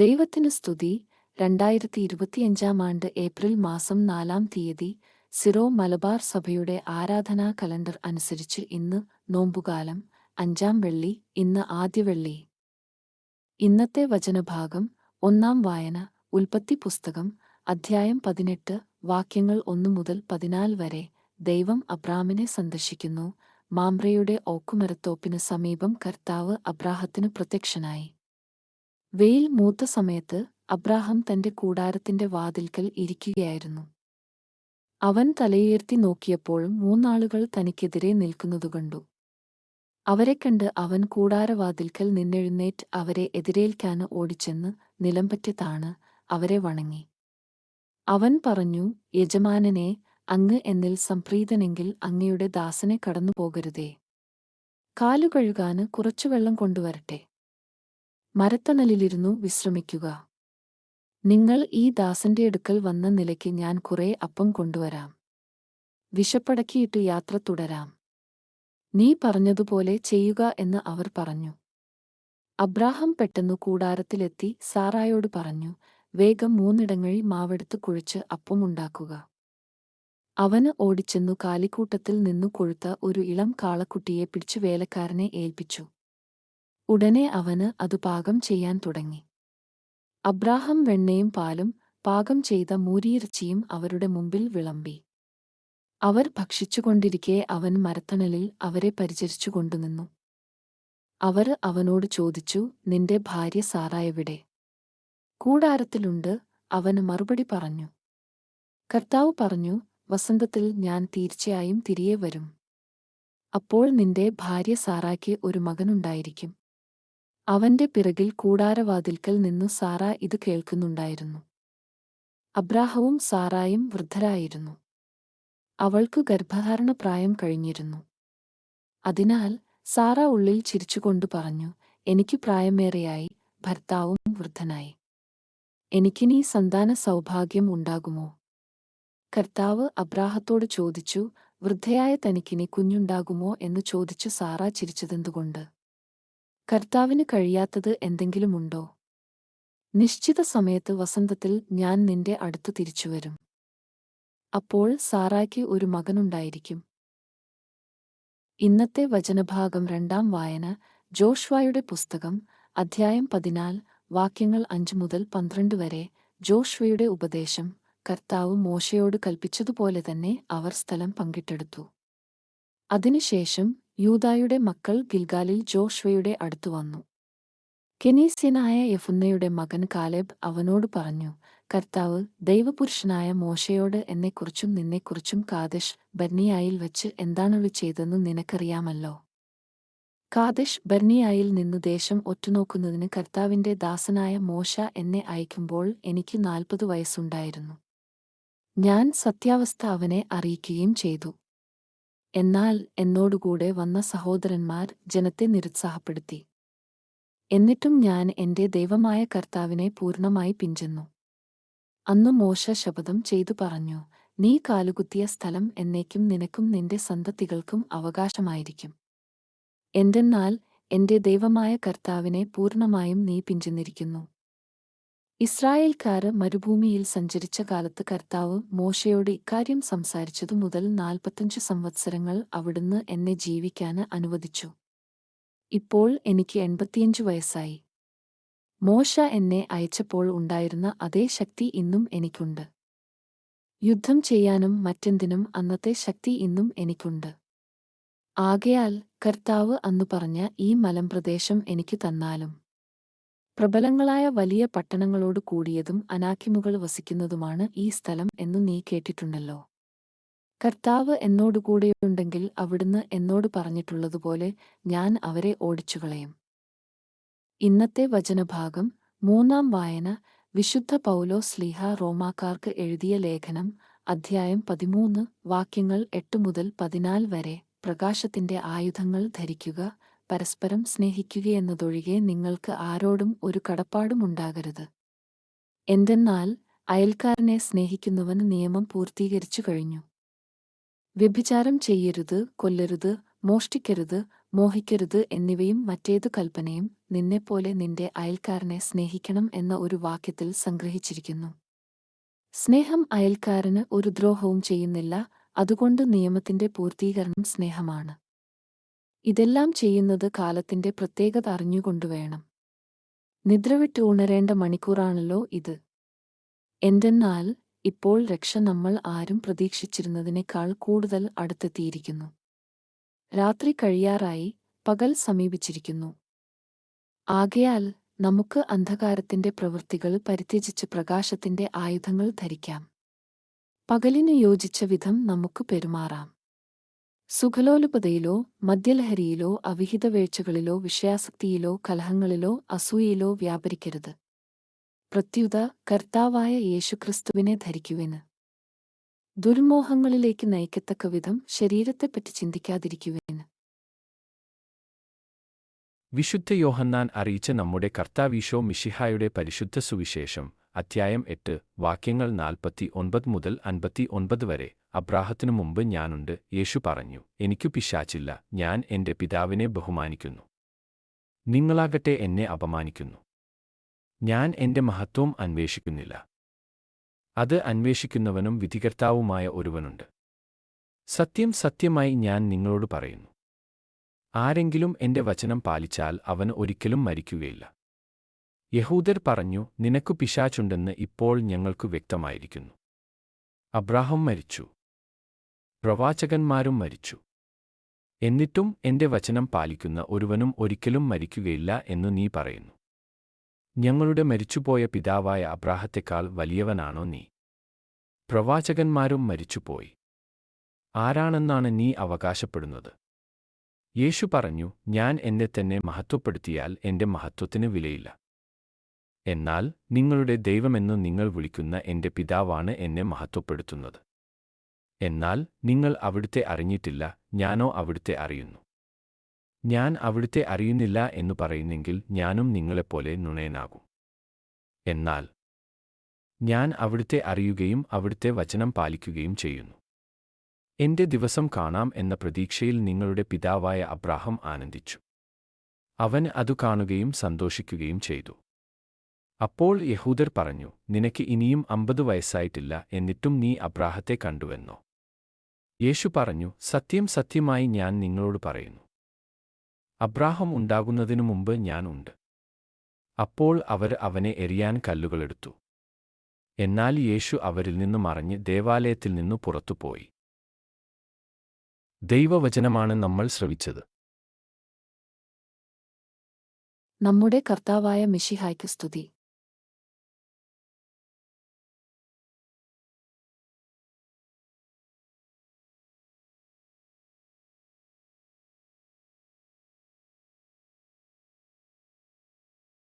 ദൈവത്തിന് സ്തുതി. രണ്ടായിരത്തി ഇരുപത്തിയഞ്ചാം ആണ്ട് ഏപ്രിൽ മാസം നാലാം തീയതി സിറോ മലബാർ സഭയുടെ ആരാധനാ കലണ്ടർ അനുസരിച്ച് ഇന്ന് നോമ്പുകാലം അഞ്ചാം വെള്ളി ഇന്ന് ആദ്യ വെള്ളി. ഇന്നത്തെ വചനഭാഗം ഒന്നാം വായന ഉൽപ്പത്തി പുസ്തകം അധ്യായം പതിനെട്ട് വാക്യങ്ങൾ ഒന്നു മുതൽ പതിനാല് വരെ ദൈവം അബ്രാമിനെ സന്ദർശിക്കുന്നു. മാമ്രയുടെ ഓക്കുമരത്തോപ്പിന് സമീപം കർത്താവ് അബ്രാഹത്തിന് പ്രത്യക്ഷനായി. വെയിൽ മൂത്ത സമയത്ത് അബ്രാഹം തന്റെ കൂടാരത്തിന്റെ വാതിൽക്കൽ ഇരിക്കുകയായിരുന്നു. അവൻ തലയുയർത്തി നോക്കിയപ്പോഴും മൂന്നാളുകൾ തനിക്കെതിരെ നിൽക്കുന്നതു കണ്ടു. അവരെ കണ്ട് അവൻ കൂടാരവാതിൽക്കൽ നിന്നെഴുന്നേറ്റ് അവരെ എതിരേൽക്കാൻ ഓടിച്ചെന്ന് നിലംപറ്റി താണ് അവരെ വണങ്ങി. അവൻ പറഞ്ഞു യജമാനനെ അങ്ങ് എന്നിൽ സംപ്രീതനെങ്കിൽ അങ്ങയുടെ ദാസനെ കടന്നുപോകരുതേ. കാലുകഴുകാന് കുറച്ചു വെള്ളം കൊണ്ടുവരട്ടെ. മരത്തണലിലിരുന്നു വിശ്രമിക്കുക. നിങ്ങൾ ഈ ദാസന്റെ അടുക്കൽ വന്ന നിലയ്ക്ക് ഞാൻ കുറെ അപ്പം കൊണ്ടുവരാം. വിശപ്പടക്കിയിട്ട് യാത്ര തുടരാം. നീ പറഞ്ഞതുപോലെ ചെയ്യുക എന്ന് അവർ പറഞ്ഞു. അബ്രാഹം പെട്ടെന്നു കൂടാരത്തിലെത്തി സാറായോട് പറഞ്ഞു വേഗം മൂന്നിടങ്ങഴി മാവെടുത്ത് കുഴിച്ച് അപ്പമുണ്ടാക്കുക അവന് ഓടിച്ചെന്നു കാലിക്കൂട്ടത്തിൽ നിന്നു കൊഴുത്ത ഒരു ഇളം കാളക്കുട്ടിയെ പിടിച്ചു വേലക്കാരനെ ഏൽപ്പിച്ചു. ഉടനെ അവന് അത് പാകം ചെയ്യാൻ തുടങ്ങി. അബ്രാഹം വെണ്ണയും പാലും പാകം ചെയ്ത മൂരിയിറച്ചിയും അവരുടെ മുമ്പിൽ വിളമ്പി. അവർ ഭക്ഷിച്ചുകൊണ്ടിരിക്കെ അവൻ മരത്തണലിൽ അവരെ പരിചരിച്ചു കൊണ്ടുനിന്നു. അവർ അവനോട് ചോദിച്ചു നിന്റെ ഭാര്യ സാറായവിടെ കൂടാരത്തിലുണ്ട് അവൻ മറുപടി പറഞ്ഞു. കർത്താവ് പറഞ്ഞു വസന്തത്തിൽ ഞാൻ തീർച്ചയായും തിരികെ വരും. അപ്പോൾ നിന്റെ ഭാര്യ സാറായ്ക്ക് ഒരു മകനുണ്ടായിരിക്കും. അവന്റെ പിറകിൽ കൂടാരവാതിൽക്കൽ നിന്നു സാറ ഇത് കേൾക്കുന്നുണ്ടായിരുന്നു. അബ്രാഹവും സാറായും വൃദ്ധരായിരുന്നു. അവൾക്കു ഗർഭധാരണ പ്രായം കഴിഞ്ഞിരുന്നു. അതിനാൽ സാറ ഉള്ളിൽ ചിരിച്ചുകൊണ്ടു പറഞ്ഞു എനിക്ക് പ്രായമേറെയായി ഭർത്താവും വൃദ്ധനായി. എനിക്കിനി സന്താന സൗഭാഗ്യം ഉണ്ടാകുമോ? കർത്താവ് അബ്രാഹത്തോട് ചോദിച്ചു വൃദ്ധയായ തനിക്കിനി കുഞ്ഞുണ്ടാകുമോ? എന്ന് ചോദിച്ചു സാറ ചിരിച്ചതെന്തുകൊണ്ട്? കർത്താവിന് കഴിയാത്തത് എന്തെങ്കിലുമുണ്ടോ? നിശ്ചിത സമയത്ത് വസന്തത്തിൽ ഞാൻ നിന്റെ അടുത്തു തിരിച്ചുവരും. അപ്പോൾ സാറായ്ക്ക് ഒരു മകനുണ്ടായിരിക്കും. ഇന്നത്തെ വചനഭാഗം രണ്ടാം വായന ജോഷ്വായുടെ പുസ്തകം അധ്യായം പതിനാല് വാക്യങ്ങൾ അഞ്ചു മുതൽ പന്ത്രണ്ട് വരെ ജോഷ്വയുടെ ഉപദേശം കർത്താവ് മോശയോട് കൽപ്പിച്ചതുപോലെ തന്നെ അവർ സ്ഥലം പങ്കിട്ടെടുത്തു. അതിനുശേഷം യൂദായുടെ മക്കൾ ഗിൽഗാലിൽ ജോഷ്വയുടെ അടുത്തു വന്നു. കെനീസ്യനായ യഫുന്നയുടെ മകൻ കാലേബ് അവനോട് പറഞ്ഞു കർത്താവ് ദൈവപുരുഷനായ മോശയോട് എന്നെക്കുറിച്ചും നിന്നെക്കുറിച്ചും കാദേശ് ബർണിയായിൽ വച്ച് എന്താണുള്ളു ചെയ്തെന്ന് നിനക്കറിയാമല്ലോ? കാദേശ് ബർണിയായിൽ നിന്ന് ദേശം ഒറ്റുനോക്കുന്നതിന് കർത്താവിന്റെ ദാസനായ മോശ എന്നെ അയക്കുമ്പോൾ എനിക്ക് നാൽപ്പത് വയസ്സുണ്ടായിരുന്നു. ഞാൻ സത്യാവസ്ഥ അവനെ അറിയിക്കുകയും ചെയ്തു. എന്നാൽ എന്നോടുകൂടെ വന്ന സഹോദരന്മാർ ജനത്തെ നിരുത്സാഹപ്പെടുത്തി. എന്നിട്ടും ഞാൻ എന്റെ ദൈവമായ കർത്താവിനെ പൂർണമായി പിഞ്ചെന്നു. അന്നു മോശ ശപഥം ചെയ്തു പറഞ്ഞു നീ കാലുകുത്തിയ സ്ഥലം എന്നേക്കും നിനക്കും നിന്റെ സന്തതികൾക്കും അവകാശമായിരിക്കും. എന്തെന്നാൽ എന്റെ ദൈവമായ കർത്താവിനെ പൂർണമായും നീ പിഞ്ചെന്നിരിക്കുന്നു. ഇസ്രായേൽക്കാര് മരുഭൂമിയിൽ സഞ്ചരിച്ച കാലത്ത് കർത്താവ് മോശയോട് ഇക്കാര്യം സംസാരിച്ചതു മുതൽ നാൽപ്പത്തഞ്ചു സംവത്സരങ്ങൾ അവിടുന്ന് എന്നെ ജീവിക്കാൻ അനുവദിച്ചു. ഇപ്പോൾ എനിക്ക് എൺപത്തിയഞ്ചു വയസ്സായി. മോശ എന്നെ അയച്ചപ്പോൾ ഉണ്ടായിരുന്ന അതേ ശക്തി ഇന്നും എനിക്കുണ്ട്. യുദ്ധം ചെയ്യാനും മറ്റെന്തിനും അന്നത്തെ ശക്തി ഇന്നും എനിക്കുണ്ട്. ആകയാൽ കർത്താവ് അന്നു പറഞ്ഞ ഈ മലംപ്രദേശം എനിക്ക് തന്നാലും പ്രബലങ്ങളായ വലിയ പട്ടണങ്ങളോട് കൂടിയതും അനാക്കിമുകൾ വസിക്കുന്നതുമാണ് ഈ സ്ഥലം എന്നു നീ കേട്ടിട്ടുണ്ടല്ലോ. കർത്താവ് എന്നോടുകൂടെയുണ്ടെങ്കിൽ അവിടുന്ന് എന്നോട് പറഞ്ഞിട്ടുള്ളതുപോലെ ഞാൻ അവരെ ഓടിച്ചുകളയും. ഇന്നത്തെ വചനഭാഗം മൂന്നാം വായന വിശുദ്ധ പൗലോ സ്ലീഹ റോമാക്കാർക്ക് എഴുതിയ ലേഖനം അധ്യായം പതിമൂന്ന് വാക്യങ്ങൾ എട്ട് മുതൽ പതിനാല് വരെ പ്രകാശത്തിന്റെ ആയുധങ്ങൾ ധരിക്കുക പരസ്പരം സ്നേഹിക്കുകയെന്നതൊഴികെ നിങ്ങൾക്ക് ആരോടും ഒരു കടപ്പാടുമുണ്ടാകരുത് എന്തെന്നാൽ അയൽക്കാരനെ സ്നേഹിക്കുന്നവന് നിയമം പൂർത്തീകരിച്ചു കഴിഞ്ഞു. വ്യഭിചാരം ചെയ്യരുത് കൊല്ലരുത് മോഷ്ടിക്കരുത് മോഹിക്കരുത് എന്നിവയും മറ്റേതു കൽപ്പനയും നിന്നെപ്പോലെ നിന്റെ അയൽക്കാരനെ സ്നേഹിക്കണം എന്ന ഒരു വാക്യത്തിൽ സംഗ്രഹിച്ചിരിക്കുന്നു. സ്നേഹം അയൽക്കാരന് ഒരു ദ്രോഹവും ചെയ്യുന്നില്ല അതുകൊണ്ട് നിയമത്തിന്റെ പൂർത്തീകരണം സ്നേഹമാണ്. ഇതെല്ലാം ചെയ്യുന്നത് കാലത്തിന്റെ പ്രത്യേകത അറിഞ്ഞുകൊണ്ടുവേണം നിദ്രവിട്ട് ഉണരേണ്ട മണിക്കൂറാണല്ലോ ഇത്. എന്തെന്നാൽ ഇപ്പോൾ രക്ഷ നമ്മൾ ആരും പ്രതീക്ഷിച്ചിരുന്നതിനേക്കാൾ കൂടുതൽ അടുത്തെത്തിയിരിക്കുന്നു. രാത്രി കഴിയാറായി പകൽ സമീപിച്ചിരിക്കുന്നു. ആകയാൽ നമുക്ക് അന്ധകാരത്തിന്റെ പ്രവൃത്തികൾ പരിത്യജിച്ച് പ്രകാശത്തിന്റെ ആയുധങ്ങൾ ധരിക്കാം. പകലിനു യോജിച്ച വിധം നമുക്ക് പെരുമാറാം. സുഖലോലുപതയിലോ മദ്യലഹരിയിലോ അവിഹിത വേഴ്ചകളിലോ വിഷയാസക്തിയിലോ കലഹങ്ങളിലോ അസൂയയിലോ വ്യാപരിക്കരുത്. പ്രത്യുത കർത്താവായ യേശുക്രിസ്തുവിനെ ധരിക്കുവിന് ദുർമോഹങ്ങളിലേക്ക് നയിക്കത്തക്ക വിധം ശരീരത്തെപ്പറ്റി ചിന്തിക്കാതിരിക്കുവിന് വിശുദ്ധ യോഹന്നാൻ അറിയിച്ച നമ്മുടെ കർത്താവീശോ മിഷിഹായുടെ പരിശുദ്ധ സുവിശേഷം അധ്യായം എട്ട് വാക്യങ്ങൾ നാൽപ്പത്തി ഒൻപത് മുതൽ അൻപത്തി ഒൻപത് വരെ. അബ്രാഹത്തിനു മുമ്പ് ഞാനുണ്ട് യേശു പറഞ്ഞു. എനിക്കു പിശാച്ചില്ല ഞാൻ എന്റെ പിതാവിനെ ബഹുമാനിക്കുന്നു. നിങ്ങളാകട്ടെ എന്നെ അപമാനിക്കുന്നു. ഞാൻ എന്റെ മഹത്വം അന്വേഷിക്കുന്നില്ല. അത് അന്വേഷിക്കുന്നവനും വിധികർത്താവുമായ ഒരുവനുണ്ട്. സത്യം സത്യമായി ഞാൻ നിങ്ങളോട് പറയുന്നു. ആരെങ്കിലും എന്റെ വചനം പാലിച്ചാൽ അവൻ ഒരിക്കലും മരിക്കുകയില്ല. യഹൂദർ പറഞ്ഞു നിനക്കു പിശാച്ചുണ്ടെന്ന് ഇപ്പോൾ ഞങ്ങൾക്കു വ്യക്തമായിരിക്കുന്നു. അബ്രാഹം മരിച്ചു. പ്രവാചകന്മാരും മരിച്ചു. എന്നിട്ടും എന്റെ വചനം പാലിക്കുന്ന ഒരുവനും ഒരിക്കലും മരിക്കുകയില്ല എന്ന് നീ പറയുന്നു. ഞങ്ങളുടെ മരിച്ചുപോയ പിതാവായ അബ്രാഹത്തെക്കാൾ വലിയവനാണോ നീ? പ്രവാചകന്മാരും മരിച്ചുപോയി. ആരാണെന്നാണ് നീ അവകാശപ്പെടുന്നത്? യേശു പറഞ്ഞു ഞാൻ എന്നെ തന്നെ മഹത്വപ്പെടുത്തിയാൽ എന്റെ മഹത്വത്തിന് വിലയില്ല. എന്നാൽ നിങ്ങളുടെ ദൈവമെന്ന് നിങ്ങൾ വിളിക്കുന്ന എന്റെ പിതാവാണ് എന്നെ മഹത്വപ്പെടുത്തുന്നത്. എന്നാൽ നിങ്ങൾ അവിടുത്തെ അറിഞ്ഞിട്ടില്ല ഞാനോ അവിടുത്തെ അറിയുന്നു. ഞാൻ അവിടുത്തെ അറിയുന്നില്ല എന്നു പറയുന്നെങ്കിൽ ഞാനും നിങ്ങളെപ്പോലെ നുണയനാകും. എന്നാൽ ഞാൻ അവിടുത്തെ അറിയുകയും അവിടുത്തെ വചനം പാലിക്കുകയും ചെയ്യുന്നു. എന്റെ ദിവസം കാണാം എന്ന പ്രതീക്ഷയിൽ നിങ്ങളുടെ പിതാവായ അബ്രാഹം ആനന്ദിച്ചു. അവൻ അതു കാണുകയും സന്തോഷിക്കുകയും ചെയ്തു. അപ്പോൾ യഹൂദർ പറഞ്ഞു നിനക്ക് ഇനിയും അമ്പത് വയസ്സായിട്ടില്ല എന്നിട്ടും നീ അബ്രാഹത്തെ കണ്ടുവെന്നോ? യേശു പറഞ്ഞു സത്യം സത്യമായി ഞാൻ നിങ്ങളോട് പറയുന്നു. അബ്രാഹം ഉണ്ടാകുന്നതിനു മുമ്പ് ഞാൻ ഉണ്ട്. അപ്പോൾ അവർ അവനെ എറിയാൻ കല്ലുകളെടുത്തു എന്നാൽ യേശു അവരിൽ നിന്ന് മറിഞ്ഞ് ദേവാലയത്തിൽ നിന്നു പുറത്തുപോയി ദൈവവചനമാണ് നമ്മൾ ശ്രവിച്ചത്. നമ്മുടെ കർത്താവായ മിഷിഹായ്ക്ക് സ്തുതി.